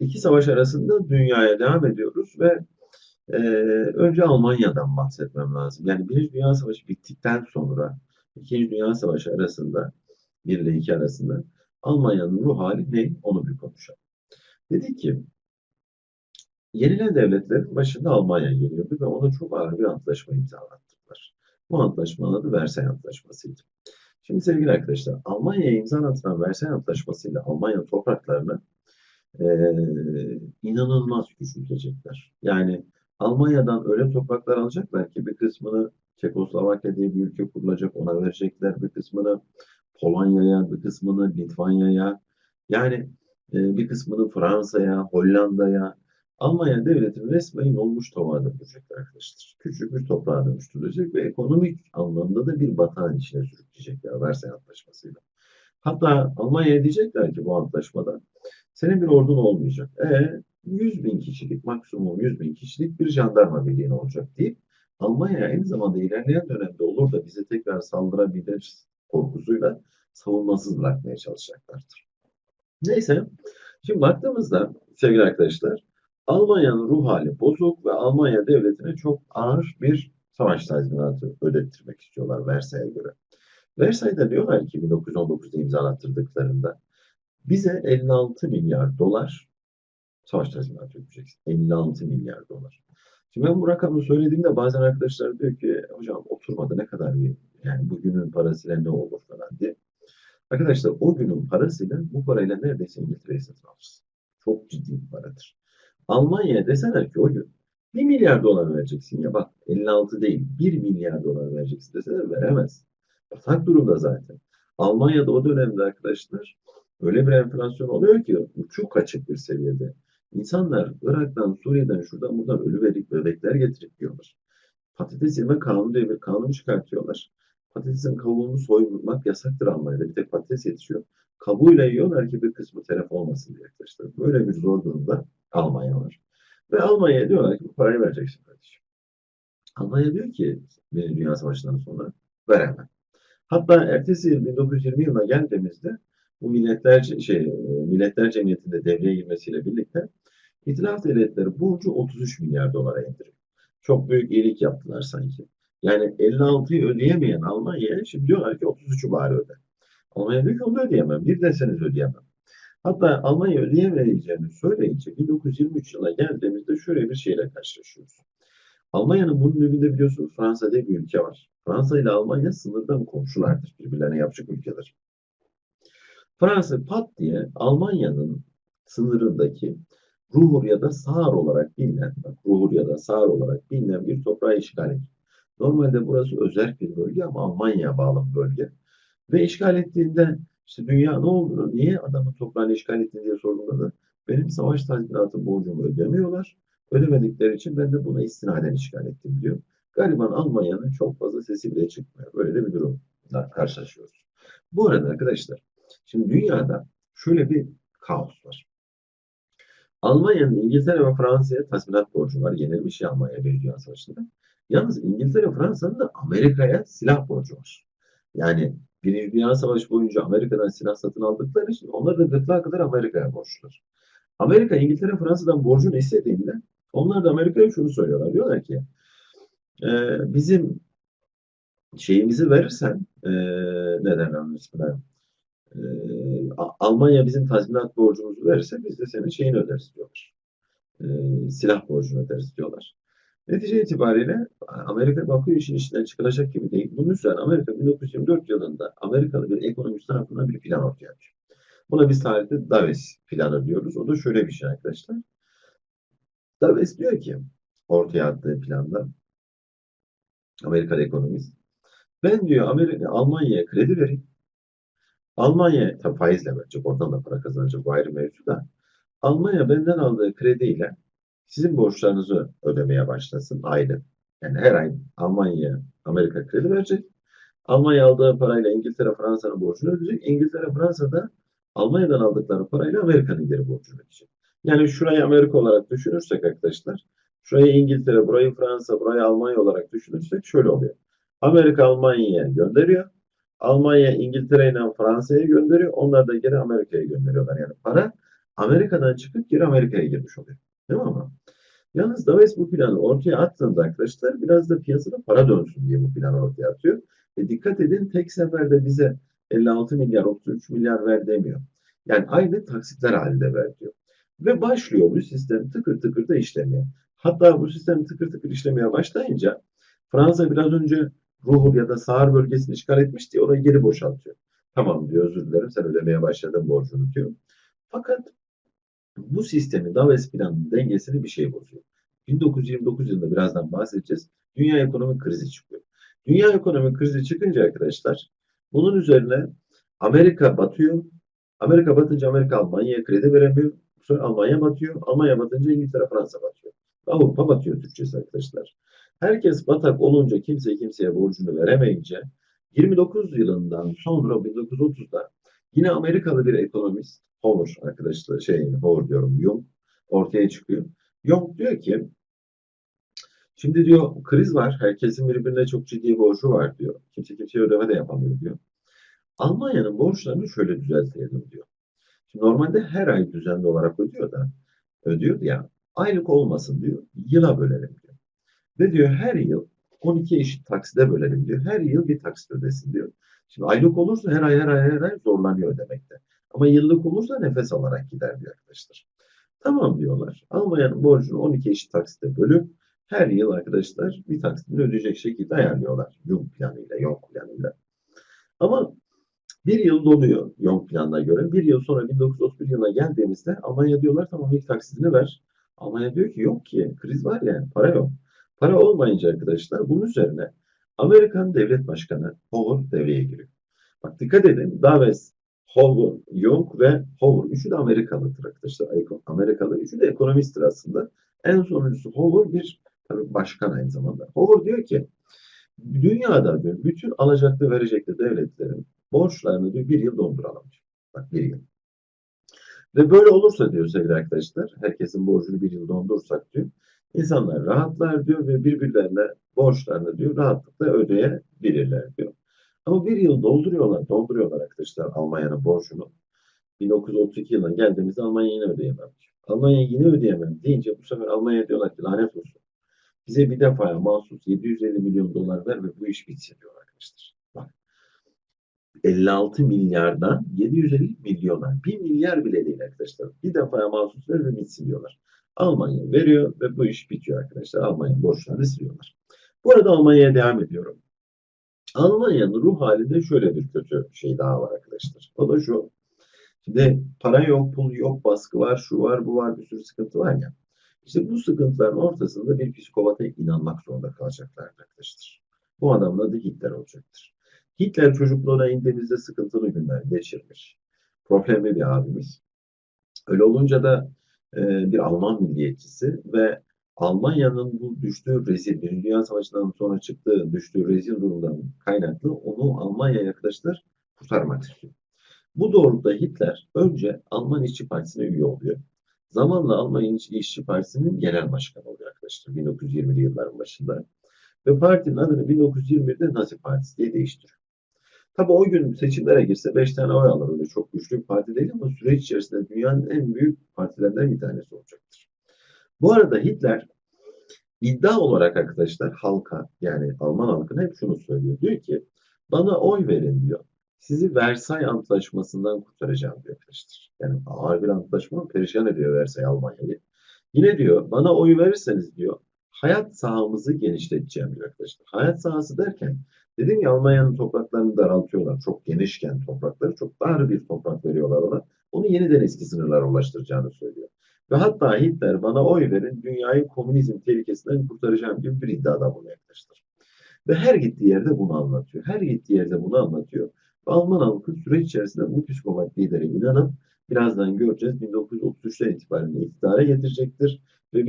iki savaş arasında dünyaya devam ediyoruz ve e, önce Almanya'dan bahsetmem lazım. Yani Birinci Dünya Savaşı bittikten sonra İkinci Dünya Savaşı arasında bir ile iki arasında Almanya'nın ruh hali ne? Onu bir konuşalım. Dedi ki yenilen devletlerin başında Almanya geliyordu ve ona çok ağır bir antlaşma imzalattılar. Bu antlaşmanın adı Versay Antlaşması'ydı. Şimdi sevgili arkadaşlar, Almanya'ya imzalatılan Versay Antlaşması'yla Almanya topraklarını e, inanılmaz küçültecekler. Yani Almanya'dan öyle topraklar alacaklar ki bir kısmını Çekoslovakya diye bir ülke kurulacak, ona verecekler bir kısmını Polonya'ya, bir kısmını Litvanya'ya, yani e, bir kısmını Fransa'ya, Hollanda'ya, Almanya devletini resmen olmuş tabağa dönüşecekler arkadaşlar. Küçük bir toprağa dönüştürülecek ve ekonomik anlamda da bir batağın içine sürükleyecekler Versay Antlaşması'yla. Hatta Almanya'ya diyecekler ki bu antlaşmada senin bir ordun olmayacak. E 100 bin kişilik maksimum 100 bin kişilik bir jandarma birliğin olacak deyip Almanya aynı zamanda ilerleyen dönemde olur da bize tekrar saldırabilir korkusuyla savunmasız bırakmaya çalışacaklardır. Neyse, şimdi baktığımızda sevgili arkadaşlar, Almanya'nın ruh hali bozuk ve Almanya devletine çok ağır bir savaş tazminatı ödettirmek istiyorlar Versay'a göre. Versay'da diyorlar ki 1919'da imzalattırdıklarında bize 56 milyar dolar savaş tazminatı ödeyeceksin. 56 milyar dolar. Şimdi ben bu rakamı söylediğimde bazen arkadaşlar diyor ki hocam oturmadı ne kadar bir yani bugünün parasıyla ne olur falan diye. Arkadaşlar o günün parasıyla bu parayla neredeyse İngiltere'yi satın alırsın. Çok ciddi bir paradır. Almanya'ya deseler ki o gün 1 milyar dolar vereceksin ya bak 56 değil 1 milyar dolar vereceksin deseler veremez. Batak durumda zaten. Almanya'da o dönemde arkadaşlar öyle bir enflasyon oluyor ki çok açık bir seviyede. İnsanlar Irak'tan, Suriye'den, şuradan buradan ölü verip bebekler getirip yiyorlar. Patates yeme kanunu diye bir kanun çıkartıyorlar. Patatesin kabuğunu soymak yasaktır Almanya'da. Bir tek patates yetişiyor. Kabuğuyla yiyorlar ki bir kısmı telef olmasın diye arkadaşlar. Böyle bir zor durumda Almanya var. Ve Almanya'ya diyorlar ki bu parayı vereceksin kardeşim. Almanya diyor ki Birinci Dünya Savaşı'ndan sonra veremem. Hatta ertesi yıl 1920 yılına geldiğimizde bu milletler şey milletler cemiyetinde devreye girmesiyle birlikte İtilaf devletleri borcu 33 milyar dolara indiriyor. Çok büyük iyilik yaptılar sanki. Yani 56'yı ödeyemeyen Almanya'ya şimdi diyorlar ki 33'ü bari öde. Almanya diyor ki onu ödeyemem. Bir deseniz ödeyemem. Hatta Almanya ödeyemeyeceğini söyleyince 1923 yılına geldiğimizde şöyle bir şeyle karşılaşıyoruz. Almanya'nın bunun dibinde biliyorsunuz Fransa diye bir ülke var. Fransa ile Almanya sınırdan komşulardır. Birbirlerine yapacak ülkeler. Fransa pat diye Almanya'nın sınırındaki Ruhr ya da Sağır olarak bilinen, bak Ruhr ya da Sağır olarak bilinen bir toprağı işgal etti. Normalde burası özel bir bölge ama Almanya'ya bağlı bir bölge. Ve işgal ettiğinde işte dünya ne oldu, niye adamın toprağını işgal etti diye sorduğunda da benim savaş tazminatı borcumu ödemiyorlar. Ödemedikleri için ben de buna istinaden işgal ettim diyor. Galiba Almanya'nın çok fazla sesi bile çıkmıyor. Böyle de bir durumla karşılaşıyoruz. Bu arada arkadaşlar, şimdi dünyada şöyle bir kaos var. Almanya'nın İngiltere ve Fransa'ya tazminat borcu var. Yenilmiş ya Almanya bir Dünya Savaşı'nda. Yalnız İngiltere Fransa'nın da Amerika'ya silah borcu var. Yani Birinci Dünya Savaşı boyunca Amerika'dan silah satın aldıkları için onlar da gırtlağa kadar Amerika'ya borçlular. Amerika İngiltere Fransa'dan borcunu istediğinde onlar da Amerika'ya şunu söylüyorlar. Diyorlar ki e, bizim şeyimizi verirsen e, ne derler e, Almanya bizim tazminat borcumuzu verirse biz de senin şeyini öderiz diyorlar. E, silah borcunu öderiz diyorlar. Netice itibariyle Amerika bakıyor işin içinden çıkılacak gibi değil. Bunun üzerine Amerika 1924 yılında Amerikalı bir ekonomist tarafından bir plan ortaya atıyor. Buna biz tarihte Davis planı diyoruz. O da şöyle bir şey arkadaşlar. Davis diyor ki ortaya attığı planda Amerikalı ekonomist ben diyor Amerika Almanya'ya kredi vereyim. Almanya tabii faizle verecek. Oradan da para kazanacak. Bu ayrı mevzu da. Almanya benden aldığı krediyle sizin borçlarınızı ödemeye başlasın aylık. Yani her ay Almanya, Amerika kredi verecek. Almanya aldığı parayla İngiltere, Fransa'nın borcunu ödeyecek. İngiltere, Fransa da Almanya'dan aldıkları parayla Amerika'nın geri borcunu ödeyecek. Yani şurayı Amerika olarak düşünürsek arkadaşlar, şurayı İngiltere, burayı Fransa, burayı Almanya olarak düşünürsek şöyle oluyor. Amerika Almanya'ya gönderiyor. Almanya İngiltere ile Fransa'ya gönderiyor. Onlar da geri Amerika'ya gönderiyorlar. Yani para Amerika'dan çıkıp geri Amerika'ya girmiş oluyor. Değil mi ama? Yalnız Davos bu planı ortaya attığında arkadaşlar biraz da piyasada para dönsün diye bu planı ortaya atıyor. Ve dikkat edin tek seferde bize 56 milyar 33 milyar ver demiyor. Yani aynı taksitler halinde ver diyor. Ve başlıyor bu sistem tıkır tıkır da işlemeye. Hatta bu sistem tıkır tıkır işlemeye başlayınca Fransa biraz önce Ruhr ya da Sahar bölgesini işgal etmişti. Orayı geri boşaltıyor. Tamam diyor özür dilerim sen ödemeye başladın borcunu diyor. Fakat bu sistemin Davos planının dengesini bir şey bozuyor. 1929 yılında birazdan bahsedeceğiz. Dünya ekonomik krizi çıkıyor. Dünya ekonomik krizi çıkınca arkadaşlar bunun üzerine Amerika batıyor. Amerika batınca Amerika Almanya'ya kredi veremiyor. Sonra Almanya batıyor. Almanya batınca İngiltere Fransa batıyor. Avrupa batıyor Türkçesi arkadaşlar. Herkes batak olunca kimse kimseye borcunu veremeyince 29 yılından sonra 1930'da yine Amerikalı bir ekonomist Howard arkadaşlar şey Howard diyorum Jung ortaya çıkıyor. Jung diyor ki şimdi diyor kriz var. Herkesin birbirine çok ciddi borcu var diyor. Kimse kimseye ödeme de yapamıyor diyor. Almanya'nın borçlarını şöyle düzeltelim diyor. Şimdi normalde her ay düzenli olarak ödüyor da ödüyor ya aylık olmasın diyor. Yıla bölelim diyor. Ve diyor her yıl 12 eşit takside bölelim diyor. Her yıl bir taksit ödesin diyor. Şimdi aylık olursa her ay her ay her ay zorlanıyor ödemekte. Ama yıllık olursa nefes alarak gider diyor arkadaşlar. Tamam diyorlar. Almanya'nın borcunu 12 eşit taksite bölüp her yıl arkadaşlar bir taksitini ödeyecek şekilde ayarlıyorlar. Yum planıyla, Young planıyla. Ama bir yıl doluyor Young planına göre. Bir yıl sonra 1931 yılına geldiğimizde Almanya diyorlar tamam ilk taksitini ver. Almanya diyor ki yok ki kriz var yani para yok. Para olmayınca arkadaşlar bunun üzerine Amerikan devlet başkanı Howard devreye giriyor. Bak dikkat edin Davos, Howard, Young ve Howard. Üçü de Amerikalıdır arkadaşlar. Amerikalı. Üçü de ekonomisttir aslında. En sonuncusu Howard bir tabii başkan aynı zamanda. Howard diyor ki dünyada diyor, bütün alacaklı verecekli devletlerin borçlarını diyor bir yıl donduralım diyor. Bak bir yıl. Ve böyle olursa diyor sevgili arkadaşlar, herkesin borcunu bir yıl dondursak diyor, insanlar rahatlar diyor ve birbirlerine borçlarını diyor rahatlıkla ödeyebilirler diyor. Ama bir yıl dolduruyorlar, dolduruyorlar arkadaşlar Almanya'nın borcunu. 1932 yılına geldiğimizde Almanya yine ödeyemem. Almanya yine ödeyemem deyince bu sefer Almanya diyorlar ki lanet olsun. Bize bir defaya mahsus 750 milyon dolar ver ve bu iş bitsin diyor arkadaşlar. Bak 56 milyardan 750 milyona 1 milyar bile değil arkadaşlar. Bir defaya mahsus ver ve bitsin diyorlar. Almanya veriyor ve bu iş bitiyor arkadaşlar. Almanya borçlarını siliyorlar. Bu arada Almanya'ya devam ediyorum. Almanya'nın ruh halinde şöyle bir kötü şey daha var arkadaşlar. O da şu. Şimdi para yok, pul yok, baskı var, şu var, bu var, bir sürü sıkıntı var ya. İşte bu sıkıntıların ortasında bir psikopata inanmak zorunda kalacaklar arkadaşlar. Bu adamın adı Hitler olacaktır. Hitler çocukluğuna indiğimizde sıkıntılı günler geçirmiş. Problemli bir abimiz. Öyle olunca da e, bir Alman milliyetçisi ve Almanya'nın bu düştüğü rezil, Dünya Savaşı'ndan sonra çıktığı düştüğü rezil durumdan kaynaklı onu Almanya arkadaşlar kurtarmak istiyor. Bu doğrultuda Hitler önce Alman İşçi Partisi'ne üye oluyor. Zamanla Alman İşçi Partisi'nin genel başkanı oluyor arkadaşlar 1920'li yılların başında. Ve partinin adını 1921'de Nazi Partisi diye değiştiriyor. Tabi o gün seçimlere girse 5 tane oy alır. Öyle çok güçlü bir parti değil ama süreç içerisinde dünyanın en büyük partilerinden bir tanesi olacaktır. Bu arada Hitler iddia olarak arkadaşlar halka yani Alman halkına hep şunu söylüyor. Diyor ki bana oy verin diyor. Sizi Versay Antlaşması'ndan kurtaracağım diyor arkadaşlar. Yani ağır bir antlaşma perişan ediyor Versay Almanya'yı. Yine diyor bana oy verirseniz diyor hayat sahamızı genişleteceğim diyor arkadaşlar. Hayat sahası derken dedim ya Almanya'nın topraklarını daraltıyorlar. Çok genişken toprakları çok dar bir toprak veriyorlar ona. Onu yeniden eski sınırlara ulaştıracağını söylüyor. Ve hatta Hitler bana oy verin dünyayı komünizm tehlikesinden kurtaracağım gibi bir iddiada bulunuyor arkadaşlar. Ve her gittiği yerde bunu anlatıyor. Her gittiği yerde bunu anlatıyor. Ve Alman halkı süreç içerisinde bu psikopat lidere inanıp birazdan göreceğiz 1933'ten itibaren iktidara getirecektir. Ve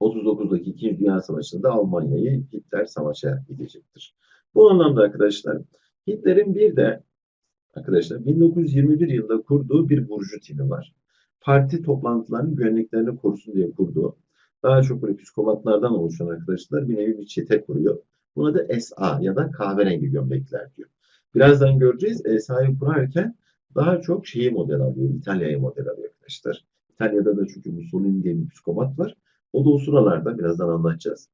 1939'daki 2. Dünya Savaşı'nda Almanya'yı Hitler savaşa gidecektir. Bu anlamda arkadaşlar Hitler'in bir de arkadaşlar 1921 yılında kurduğu bir burcu timi var. Parti toplantılarının güvenliklerini korusun diye kurduğu daha çok böyle psikopatlardan oluşan arkadaşlar bir nevi bir çete kuruyor. Buna da SA ya da kahverengi gömlekler diyor. Birazdan göreceğiz. SA'yı kurarken daha çok şeyi model alıyor. İtalya'yı model alıyor arkadaşlar. İtalya'da da çünkü Mussolini diye bir psikopat var. O da o sıralarda birazdan anlatacağız.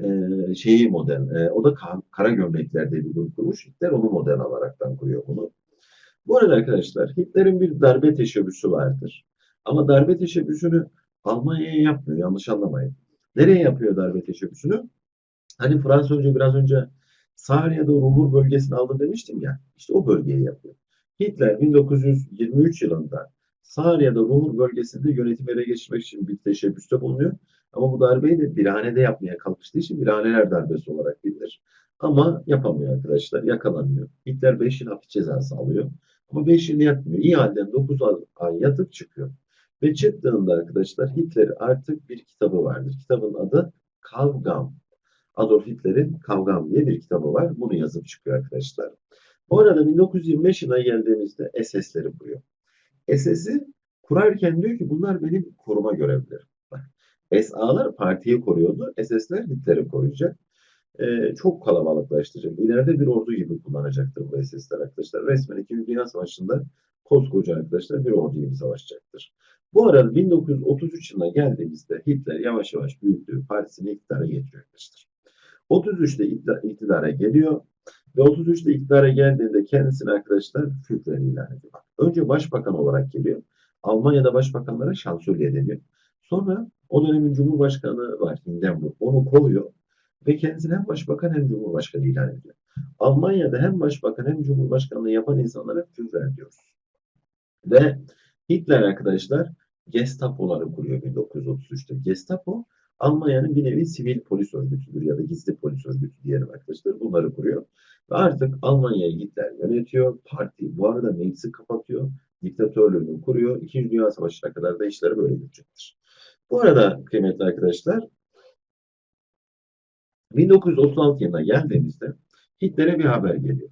Ee, şeyi model. e, o da ka- kara gömleklerde bir grup kurmuş. Hitler onu model alaraktan kuruyor bunu. Bu arada arkadaşlar Hitler'in bir darbe teşebbüsü vardır. Ama darbe teşebbüsünü Almanya'ya yapmıyor. Yanlış anlamayın. Nereye yapıyor darbe teşebbüsünü? Hani Fransa önce biraz önce Sahariye'de Rumur bölgesini aldı demiştim ya. İşte o bölgeyi yapıyor. Hitler 1923 yılında Sahariye'de Rumur bölgesinde yönetimi ele geçirmek için bir teşebbüste bulunuyor. Ama bu darbeyi de Birhane'de yapmaya kalkıştığı için Birhaneler darbesi olarak bilinir. Ama yapamıyor arkadaşlar. Yakalanıyor. Hitler 5 yıl hapis cezası alıyor. Ama 5 yıl yatmıyor. İyi halden 9 ay yatıp çıkıyor. Ve çıktığında arkadaşlar Hitler artık bir kitabı vardır. Kitabın adı Kavgam. Adolf Hitler'in Kavgam diye bir kitabı var. Bunu yazıp çıkıyor arkadaşlar. Bu arada 1925 yılına geldiğimizde SS'leri kuruyor. SS'i kurarken diyor ki bunlar benim koruma görevlilerim. SA'lar partiyi koruyordu. SS'ler Hitler'i koruyacak. Ee, çok kalabalıklaştıracak. İleride bir ordu gibi kullanacaktır bu SS'ler arkadaşlar. Resmen 2. Dünya Savaşı'nda koskoca arkadaşlar bir ordu gibi savaşacaktır. Bu arada 1933 yılına geldiğimizde Hitler yavaş yavaş büyüttüğü partisini iktidara getiriyor arkadaşlar. 33'te iktidara geliyor ve 33'te iktidara geldiğinde kendisini arkadaşlar Führer ilan ediyor. Önce başbakan olarak geliyor. Almanya'da başbakanlara şansölye deniyor. Sonra o dönemin Cumhurbaşkanı var Hindenburg. Onu kovuyor ve kendisini hem başbakan hem cumhurbaşkanı ilan ediyor. Almanya'da hem başbakan hem cumhurbaşkanlığı yapan insanlara Führer diyoruz. Ve Hitler arkadaşlar Gestapo'ları kuruyor 1933'te. Gestapo Almanya'nın bir nevi sivil polis örgütüdür ya da gizli polis örgütü diyelim arkadaşlar. Bunları kuruyor. Ve artık Almanya'yı Hitler yönetiyor. Parti bu arada meclisi kapatıyor. Diktatörlüğünü kuruyor. İkinci Dünya Savaşı'na kadar da işleri böyle gidecektir. Bu arada kıymetli arkadaşlar 1936 yılına geldiğimizde Hitler'e bir haber geliyor.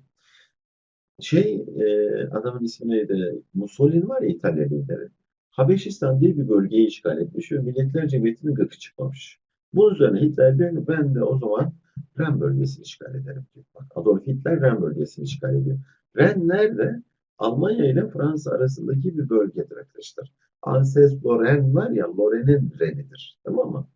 Şey e, adamın ismi neydi? Mussolini var ya İtalya lideri. Habeşistan diye bir bölgeyi işgal etmiş ve Milletler Cemiyeti'nin gıkı çıkmamış. Bunun üzerine Hitler diyor ben de o zaman Ren bölgesini işgal ederim diyor. Bak Adolf Hitler Ren bölgesini işgal ediyor. Ren nerede? Almanya ile Fransa arasındaki bir bölgedir arkadaşlar. Alsace-Lorraine var ya Lorraine'in Ren'idir. Tamam mı?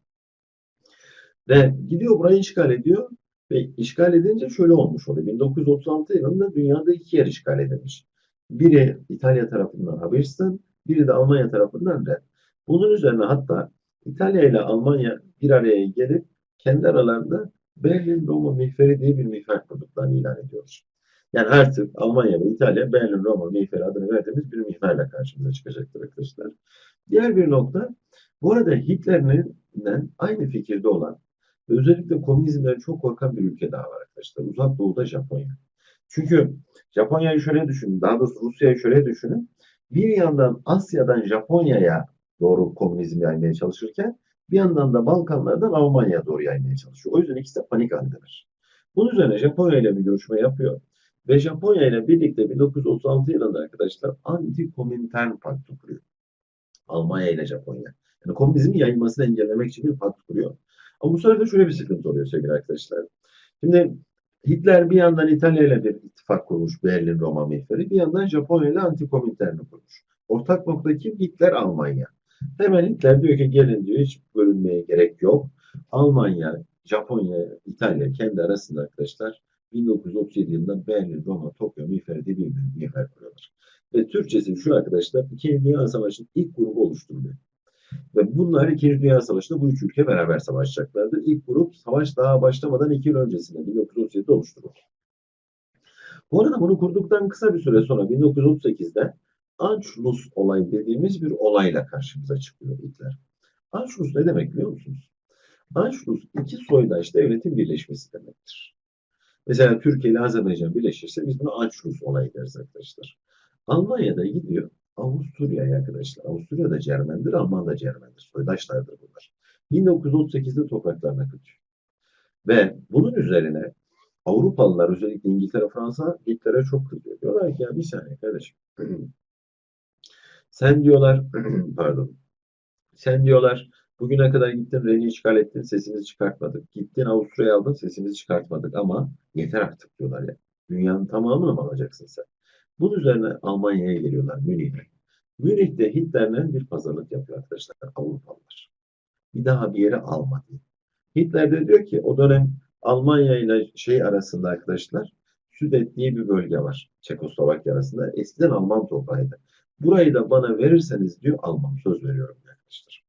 Ve gidiyor burayı işgal ediyor ve işgal edince şöyle olmuş oluyor. 1936 yılında dünyada iki yer işgal edilmiş. Biri İtalya tarafından Habeşistan, biri de Almanya tarafından Ren. Bunun üzerine hatta İtalya ile Almanya bir araya gelip kendi aralarında Berlin Roma mihveri diye bir mihver kurduklarını ilan ediyorlar. Yani artık Almanya ve İtalya Berlin Roma mihveri adını verdiğimiz bir mihverle karşımıza çıkacaktır arkadaşlar. Diğer bir nokta, bu arada Hitler'in aynı fikirde olan ve özellikle komünizmden çok korkan bir ülke daha var arkadaşlar. Uzak Doğu'da Japonya. Çünkü Japonya'yı şöyle düşünün, daha doğrusu Rusya'yı şöyle düşünün. Bir yandan Asya'dan Japonya'ya doğru komünizm yaymaya çalışırken bir yandan da Balkanlardan Almanya'ya doğru yaymaya çalışıyor. O yüzden ikisi de panik halindeler. Bunun üzerine Japonya ile bir görüşme yapıyor. Ve Japonya ile birlikte 1936 yılında arkadaşlar anti-komintern paktı kuruyor. Almanya ile Japonya. Yani komünizmin yayılmasını engellemek için bir pakt kuruyor. Ama bu de şöyle bir sıkıntı oluyor sevgili arkadaşlar. Şimdi Hitler bir yandan İtalya ile bir ittifak kurmuş Berlin Roma mihveri, bir yandan Japonya ile antikomintern'i kurmuş. Ortak nokta kim? Hitler Almanya. Hemen Hitler diyor ki gelin diyor hiç bölünmeye gerek yok. Almanya, Japonya, İtalya kendi arasında arkadaşlar 1937 yılında Berlin, Roma, Tokyo diye bir mihver kuruyorlar. Ve Türkçesi şu arkadaşlar İkinci Dünya Savaşı'nın ilk grubu oluşturuyor. Ve bunlar İkinci Dünya Savaşı'nda bu üç ülke beraber savaşacaklardır. İlk grup savaş daha başlamadan iki yıl öncesinde 1937'de oluşturulur. Bu arada bunu kurduktan kısa bir süre sonra 1938'de Anschluss olayı dediğimiz bir olayla karşımıza çıkıyor Hitler. Anschluss ne demek biliyor musunuz? Anschluss iki soydaş devletin birleşmesi demektir. Mesela Türkiye ile Azerbaycan birleşirse biz buna Anschluss olayı deriz arkadaşlar. Almanya'da gidiyor Avusturya'ya arkadaşlar. Avusturya da Cermendir, Alman da Cermendir. Soydaşlardır bunlar. 1938'de topraklarına katıyor. Ve bunun üzerine Avrupalılar özellikle İngiltere, Fransa Hitler'e çok kızıyor. Diyorlar ki ya bir saniye kardeşim. Sen diyorlar, pardon. Sen diyorlar bugüne kadar gittin Ren'i işgal ettin sesimizi çıkartmadık. Gittin Avusturya'yı aldın sesimizi çıkartmadık ama yeter artık diyorlar ya. Dünyanın tamamını mı alacaksın sen? Bunun üzerine Almanya'ya geliyorlar Münih'e. Münih'te Hitler'le bir pazarlık yapıyor arkadaşlar Avrupalılar. Bir daha bir yere alma diye. Hitler de diyor ki o dönem Almanya ile şey arasında arkadaşlar Südet diye bir bölge var Çekoslovakya arasında. Eskiden Alman toprağıydı. Burayı da bana verirseniz diyor almam söz veriyorum arkadaşlar.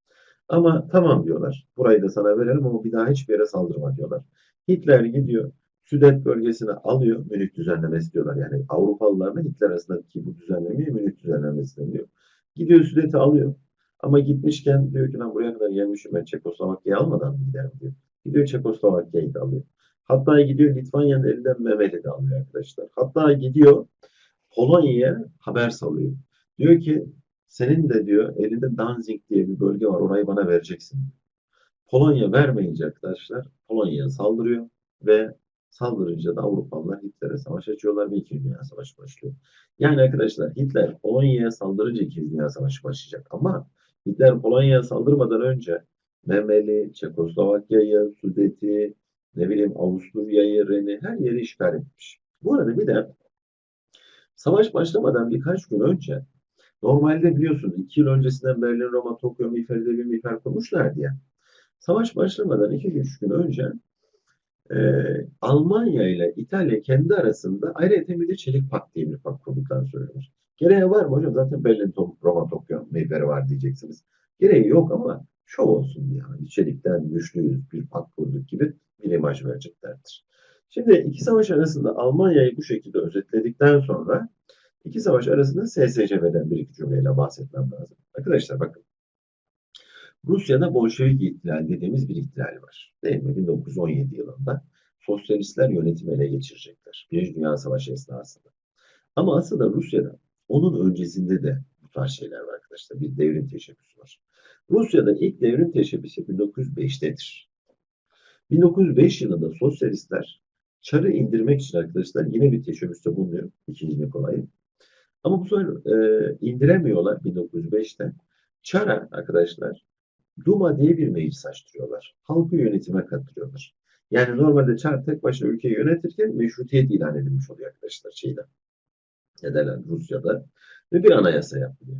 Ama tamam diyorlar. Burayı da sana verelim ama bir daha hiçbir yere saldırma diyorlar. Hitler gidiyor. Südet bölgesini alıyor. Münih düzenlemesi diyorlar. Yani Avrupalılarla Hitler arasındaki bu düzenlemeyi Münih düzenlemesi deniyor. Gidiyor Südet'i alıyor. Ama gitmişken diyor ki lan buraya kadar gelmişim ben Çekoslovakya'yı almadan mı giderim diyor. Gidiyor Çekoslovakya'yı da alıyor. Hatta gidiyor Litvanya'nın elinden Mehmet'i de alıyor arkadaşlar. Hatta gidiyor Polonya'ya haber salıyor. Diyor ki senin de diyor elinde Danzig diye bir bölge var orayı bana vereceksin. Polonya vermeyince arkadaşlar Polonya'ya saldırıyor ve saldırınca da Avrupalılar Hitler'e savaş açıyorlar ve İkinci Dünya Savaşı başlıyor. Yani arkadaşlar Hitler Polonya'ya saldırınca İkinci Dünya Savaşı başlayacak ama Hitler Polonya'ya saldırmadan önce Memeli, Çekoslovakya'yı, Sudet'i, ne bileyim Avusturya'yı, Ren'i her yeri işgal etmiş. Bu arada bir de savaş başlamadan birkaç gün önce normalde biliyorsunuz iki yıl öncesinden Berlin, Roma, Tokyo, miğfer, bir miğfer kurmuşlar diye. Savaş başlamadan iki üç gün önce e, Almanya ile İtalya kendi arasında ayrıca bir de Çelik Pakt diye bir pakt kurduklarını söylüyorlar. Gereği var mı hocam? Zaten Berlin, Roma, Tokyo miğferi var diyeceksiniz. Gereği yok ama şov olsun yani. Çelikten güçlüyüz bir pakt kurduk gibi bir imaj vereceklerdir. Şimdi iki savaş arasında Almanya'yı bu şekilde özetledikten sonra iki savaş arasında SSCB'den bir iki cümleyle bahsetmem lazım. Arkadaşlar bakın. Rusya'da Bolşevik ihtilal dediğimiz bir ihtilal var. Değil mi? 1917 yılında sosyalistler yönetimi ele geçirecekler. Birinci Dünya Savaşı esnasında. Ama aslında Rusya'da onun öncesinde de bu tarz şeyler var arkadaşlar. Bir devrim teşebbüsü var. Rusya'da ilk devrim teşebbüsü 1905'tedir. 1905 yılında sosyalistler Çar'ı indirmek için arkadaşlar yine bir teşebbüste bulunuyor. İkinci Nikolay'ı. Ama bu sefer e, indiremiyorlar 1905'te. Çar'a arkadaşlar Duma diye bir meclis açtırıyorlar. Halkı yönetime katılıyorlar. Yani normalde Çar tek başına ülkeyi yönetirken meşrutiyet ilan edilmiş oluyor arkadaşlar şeyde. Ne Rusya'da. Ve bir anayasa yapılıyor.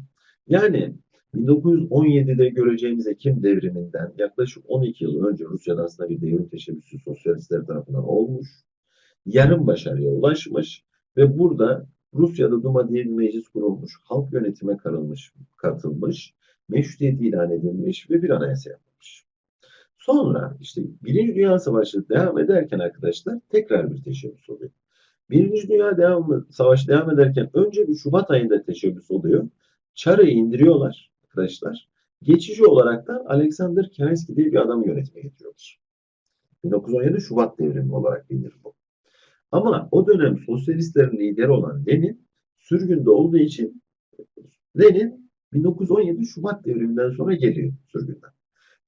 Yani 1917'de göreceğimiz Ekim devriminden yaklaşık 12 yıl önce Rusya'da aslında bir devrim teşebbüsü sosyalistler tarafından olmuş. Yarım başarıya ulaşmış ve burada Rusya'da Duma diye bir meclis kurulmuş, halk yönetime karılmış, katılmış, meşrutiyet ilan edilmiş ve bir anayasa yapılmış. Sonra işte Birinci Dünya Savaşı devam ederken arkadaşlar tekrar bir teşebbüs oluyor. Birinci Dünya devam, Savaşı devam ederken önce bir Şubat ayında teşebbüs oluyor. Çar'ı indiriyorlar arkadaşlar. Geçici olarak da Alexander Kerensky diye bir adamı yönetime getiriyorlar. 1917 Şubat devrimi olarak bilinir bu. Ama o dönem sosyalistlerin lideri olan Lenin sürgünde olduğu için Lenin 1917 Şubat devriminden sonra geliyor sürgünden.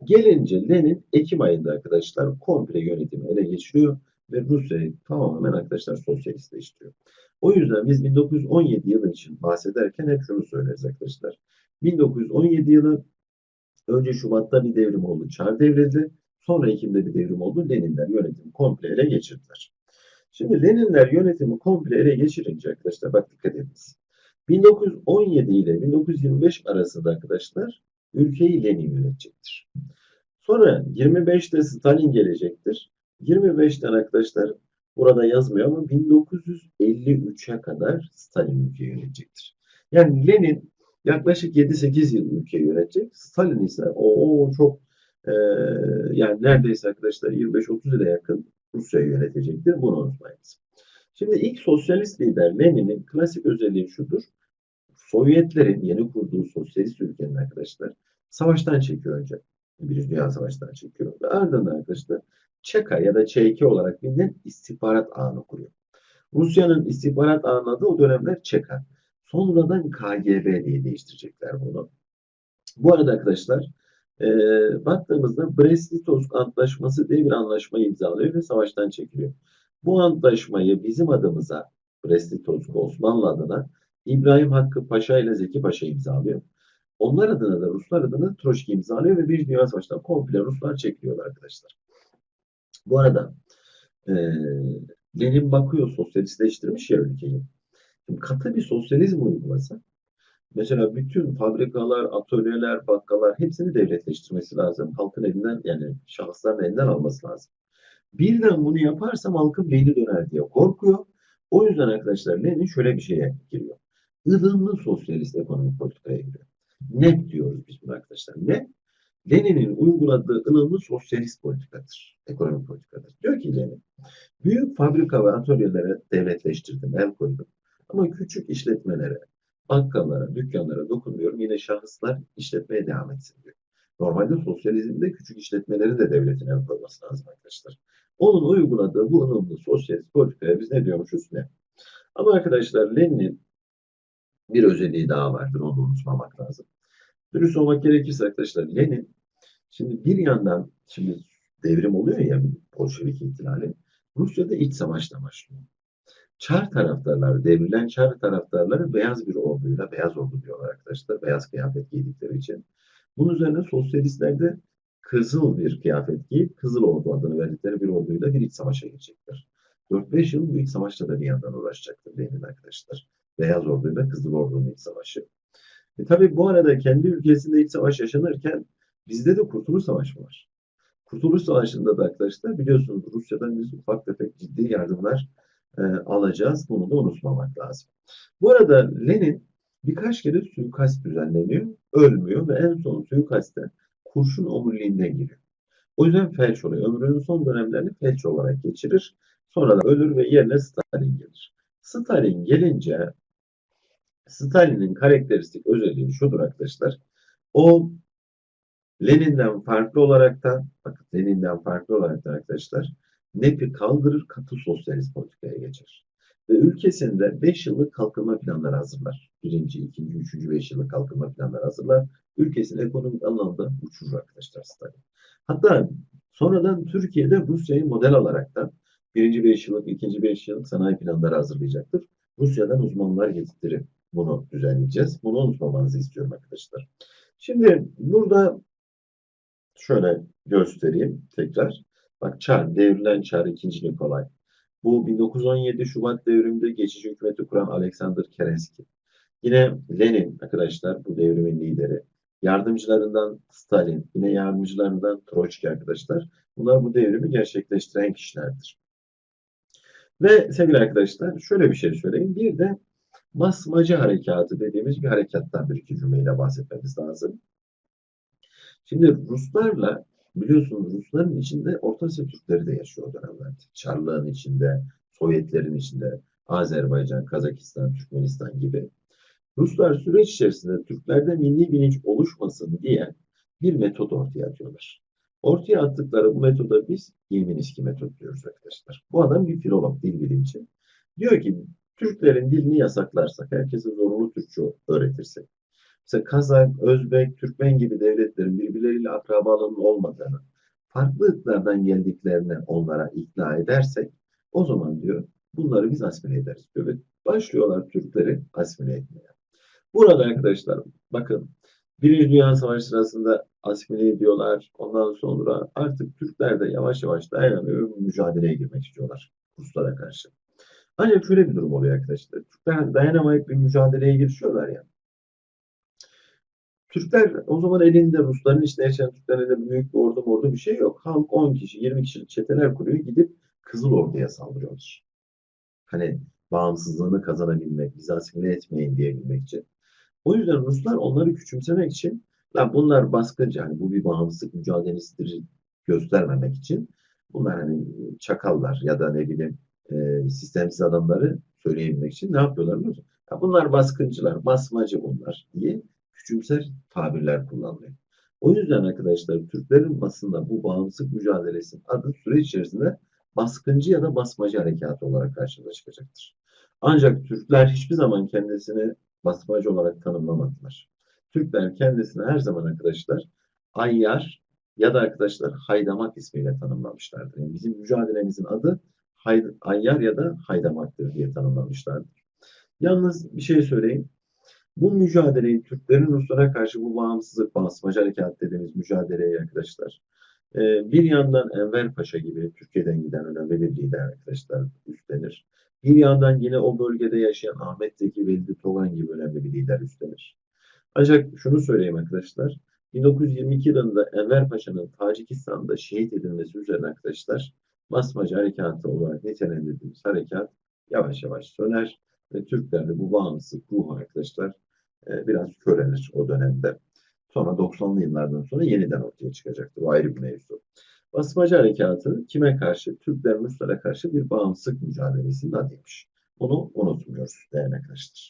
Gelince Lenin Ekim ayında arkadaşlar komple yönetimi ele geçiriyor ve Rusya'yı tamamen arkadaşlar sosyalistleştiriyor. O yüzden biz 1917 yılı için bahsederken hep şunu söyleriz arkadaşlar. 1917 yılı önce Şubat'ta bir devrim oldu. Çar devrildi. Sonra Ekim'de bir devrim oldu. Leninler yönetimi komple ele geçirdiler. Şimdi Leninler yönetimi komple ele geçirince arkadaşlar bak dikkat ediniz. 1917 ile 1925 arasında arkadaşlar ülkeyi Lenin yönetecektir. Sonra 25'te Stalin gelecektir. 25'ten arkadaşlar burada yazmıyor ama 1953'e kadar Stalin ülkeyi yönetecektir. Yani Lenin yaklaşık 7-8 yıl ülkeyi yönetecek. Stalin ise o çok e, yani neredeyse arkadaşlar 25-30 yıla yakın Rusya'yı yönetecektir. Bunu unutmayınız. Şimdi ilk sosyalist lider Lenin'in klasik özelliği şudur. Sovyetlerin yeni kurduğu sosyalist ülkenin arkadaşlar savaştan çekiyor önce. Birinci Dünya Savaşı'ndan çekiyor. Ve ardından arkadaşlar ÇEKA ya da ÇK olarak bilinen istihbarat ağını kuruyor. Rusya'nın istihbarat ağının adı o dönemler ÇEKA. Sonradan KGB diye değiştirecekler bunu. Bu arada arkadaşlar e, baktığımızda Brest-Litovsk Antlaşması diye bir anlaşma imzalıyor ve savaştan çekiliyor. Bu antlaşmayı bizim adımıza Brest-Litovsk Osmanlı adına İbrahim Hakkı Paşa ile Zeki Paşa imzalıyor. Onlar adına da Ruslar adına Troşki imzalıyor ve bir dünya savaşından komple Ruslar çekiliyorlar arkadaşlar. Bu arada e, Lenin bakıyor sosyalistleştirmiş ya ülkeyi. Katı bir sosyalizm uygulasa mesela bütün fabrikalar, atölyeler, bakkallar hepsini devletleştirmesi lazım. Halkın elinden yani şahısların elinden alması lazım. Birden bunu yaparsam halkın beyni döner diye korkuyor. O yüzden arkadaşlar Lenin şöyle bir şeye giriyor. ılımlı sosyalist ekonomik politikaya giriyor. Net diyoruz biz buna arkadaşlar. Net, Lenin'in uyguladığı ılımlı sosyalist politikadır. Ekonomik politikadır. Diyor ki Lenin, büyük fabrika ve atölyelere devletleştirdim, el koydum. Ama küçük işletmelere, bakkallara, dükkanlara dokunmuyorum. Yine şahıslar işletmeye devam etsin diyor. Normalde sosyalizmde küçük işletmeleri de devletin el koyması lazım arkadaşlar. Onun uyguladığı bu ılımlı sosyalist politikaya biz ne diyormuşuz ne? Ama arkadaşlar Lenin'in bir özelliği daha vardır. Onu unutmamak lazım. Dürüst olmak gerekirse arkadaşlar Lenin şimdi bir yandan şimdi devrim oluyor ya Bolşevik ihtilali. Rusya'da iç savaşla başlıyor. Çar taraftarları, devrilen Çar taraftarları beyaz bir orduyla, beyaz ordu diyorlar arkadaşlar, beyaz kıyafet giydikleri için. Bunun üzerine sosyalistler de kızıl bir kıyafet giyip Kızıl Ordu adını verdikleri bir orduyla bir iç savaşa girecekler. 4-5 yıl bu iç savaşla da bir yandan uğraşacaktır Lenin arkadaşlar. Beyaz orduyla Kızıl Ordu'nun iç savaşı. E tabi bu arada kendi ülkesinde iç savaş yaşanırken bizde de Kurtuluş Savaşı var. Kurtuluş Savaşı'nda da arkadaşlar biliyorsunuz Rusya'dan biz ufak tefek ciddi yardımlar e, alacağız. Bunu da unutmamak lazım. Bu arada Lenin birkaç kere suikast düzenleniyor, ölmüyor ve en son suikaste kurşun omuriliğinden giriyor. O yüzden felç oluyor. Ömrünün son dönemlerini felç olarak geçirir. Sonra da ölür ve yerine Stalin gelir. Stalin gelince Stalin'in karakteristik özelliği şudur arkadaşlar. O Lenin'den farklı olarak da bakın Lenin'den farklı olarak da arkadaşlar NEP'i kaldırır katı sosyalist politikaya geçer. Ve ülkesinde 5 yıllık kalkınma planları hazırlar. Birinci, ikinci, üçüncü, beş yıllık kalkınma planları hazırlar. Ülkesini ekonomik anlamda uçurur arkadaşlar Stalin. Hatta sonradan Türkiye'de Rusya'yı model alarak da birinci beş yıllık, ikinci beş yıllık sanayi planları hazırlayacaktır. Rusya'dan uzmanlar getirtirip bunu düzenleyeceğiz. Bunu unutmamanızı istiyorum arkadaşlar. Şimdi burada şöyle göstereyim tekrar. Bak Çar, devrilen Çar 2. Nikolay. Bu 1917 Şubat devriminde geçici hükümeti kuran Alexander Kerensky. Yine Lenin arkadaşlar bu devrimin lideri. Yardımcılarından Stalin, yine yardımcılarından Troçki arkadaşlar. Bunlar bu devrimi gerçekleştiren kişilerdir. Ve sevgili arkadaşlar şöyle bir şey söyleyeyim. Bir de basmacı harekatı dediğimiz bir harekattan bir iki cümleyle bahsetmemiz lazım. Şimdi Ruslarla biliyorsunuz Rusların içinde Orta Asya Türkleri de yaşıyor o dönemlerde. Çarlığın içinde, Sovyetlerin içinde, Azerbaycan, Kazakistan, Türkmenistan gibi. Ruslar süreç içerisinde Türklerde milli bilinç oluşmasın diye bir metot ortaya atıyorlar. Ortaya attıkları bu metoda biz Yeminiski metot diyoruz arkadaşlar. Bu adam bir filolog, dil bilimci. Diyor ki Türklerin dilini yasaklarsak, herkese zorunlu Türkçe öğretirsek, mesela Kazak, Özbek, Türkmen gibi devletlerin birbirleriyle akrabalığının olmadığını, farklı ırklardan geldiklerini onlara ikna edersek, o zaman diyor bunları biz asimile ederiz diyor ve başlıyorlar Türkleri asimile etmeye. Burada arkadaşlar bakın Birinci Dünya Savaşı sırasında asimile ediyorlar. Ondan sonra artık Türkler de yavaş yavaş dayanamıyor mücadeleye girmek istiyorlar Ruslara karşı. Ancak şöyle bir durum oluyor arkadaşlar. Türkler dayanamayıp bir mücadeleye girişiyorlar ya. Türkler o zaman elinde Rusların işte yaşayan Türklerin elinde büyük bir ordu ordu bir şey yok. Halk 10 kişi 20 kişilik çeteler kuruyor gidip Kızıl Ordu'ya saldırıyorlar. Hani bağımsızlığını kazanabilmek, bizi asimile etmeyin diyebilmek için. O yüzden Ruslar onları küçümsemek için la bunlar baskıcı hani bu bir bağımsızlık mücadelesidir göstermemek için bunlar hani çakallar ya da ne bileyim e, sistemsiz adamları söyleyebilmek için ne yapıyorlar biliyor musun? Ya bunlar baskıncılar, basmacı bunlar diye küçümser tabirler kullanılıyor. O yüzden arkadaşlar Türklerin basında bu bağımsızlık mücadelesinin adı süreç içerisinde baskıncı ya da basmacı harekatı olarak karşımıza çıkacaktır. Ancak Türkler hiçbir zaman kendisini basmacı olarak tanımlamadılar. Türkler kendisini her zaman arkadaşlar Ayyar ya da arkadaşlar Haydamak ismiyle tanımlamışlardır. Yani bizim mücadelemizin adı Ayyar ya da Haydamaktır diye tanımlamışlardır. Yalnız bir şey söyleyeyim. Bu mücadeleyi Türklerin Ruslara karşı bu bağımsızlık, basmacı harekat dediğimiz mücadeleyi arkadaşlar Ee, bir yandan Enver Paşa gibi Türkiye'den giden önemli bir lider arkadaşlar üstlenir. Bir yandan yine o bölgede yaşayan Ahmet Zeki Velidi Togan gibi önemli bir lider üstlenir. Ancak şunu söyleyeyim arkadaşlar. 1922 yılında Enver Paşa'nın Tacikistan'da şehit edilmesi üzerine arkadaşlar Basmacı Harekatı olarak nitelendirdiğimiz harekat yavaş yavaş söner ve Türklerde bu bağımsızlık ruhu arkadaşlar e, biraz körelir o dönemde. Sonra 90'lı yıllardan sonra yeniden ortaya çıkacaktır. O ayrı bir mevzu. Basmacı Harekatı kime karşı? Türkler Ruslara karşı bir bağımsızlık mücadelesinin adıymış. Bunu unutmuyoruz değerli arkadaşlar.